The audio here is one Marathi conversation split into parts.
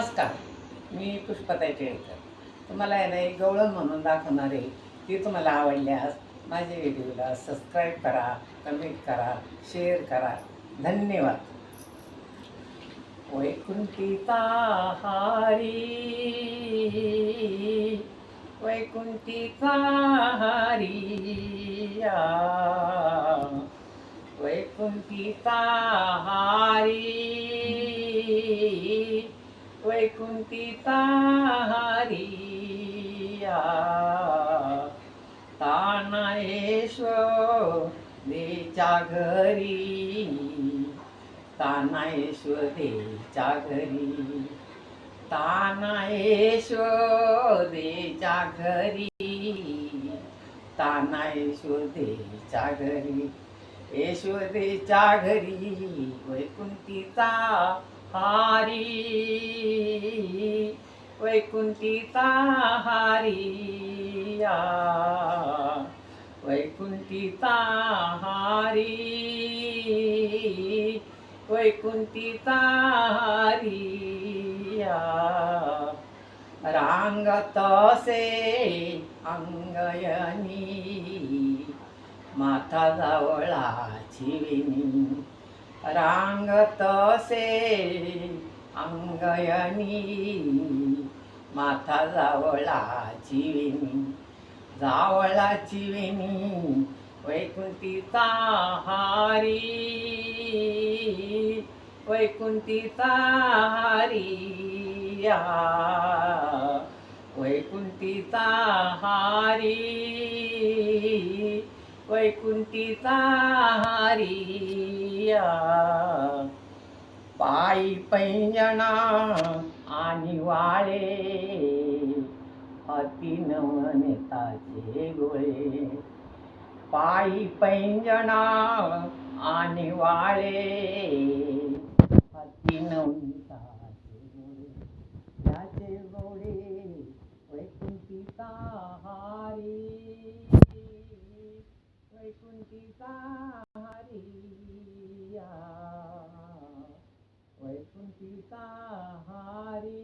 नमस्कार. मी पुष्पताई केळकर. तुम्हाला आहे ना एक गवळण म्हणून दाखवणार आहे. ती तुम्हाला आवडल्यास माझ्या व्हिडिओला सबस्क्राईब करा कमेंट करा शेअर करा. धन्यवाद. वैकुंठी हारी वैकुंठिता हारी या. हारी वैकुंठीचा हारिया तानायेश्वरेच्या घरी तानायेश्वरेच्या घरी तानायेश्वरेच्या घरी तानायेश्वरेच्या घरी यशोदेच्या घरी वैकुंठीचा हारी वैकुंठीचा हारी या. वैकुंठीचा हारी वैकुंठीचा हारी रांगत से अंगयनी माथा जवळाची विनी रांगत से अंगयनी माथा जावळाची विणी जावळाची विणी वैकुंठीचा हारी वैकुंठीचा हारी या. वैकुंठीचा हारी वैकुंठीचा हारिया पायी पैंजणा आणि वाळे. अति नवनेताचे गोळे. पायी पैंजणा आणि वाळे. अति नवनीताचे गोळे. त्याचे गोळे वैकुंठीचा हारी. वैकुंठीचा हारी. वैकुंठीचा हारी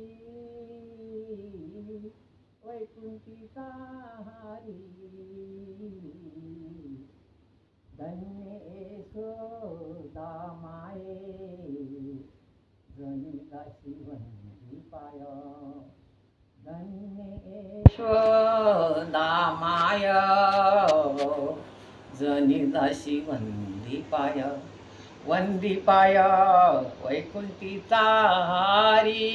वैकुंठीचा हारी धन्य यशोदा माये जनिता शिवंती पाय। धन्य यशोदा माय जनी दाशी वंदी पाय। वंदी पाय वैकुंठीचा हारी.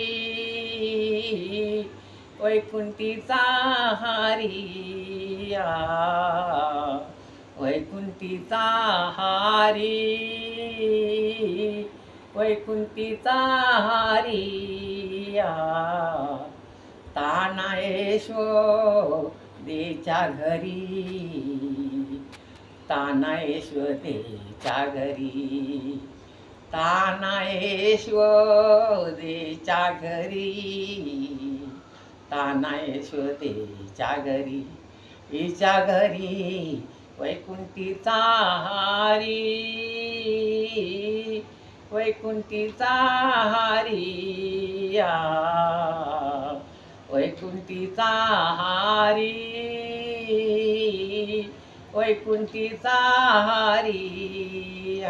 वैकुंठीचा हारी वैकुंठीचा हारी. वैकुंठीचा हारी या. तानायेश्वदेच्या घरी. तानायेश्वदेच्या घरी. तानायेश्वदेच्या घरी. तानायेश्वदेच्या घरी. हिच्या घरी वैकुंठीचा हारी. वैकुंठीचा हारी. या. वैकुंठीचा हारी. वैकुंठीचा हारी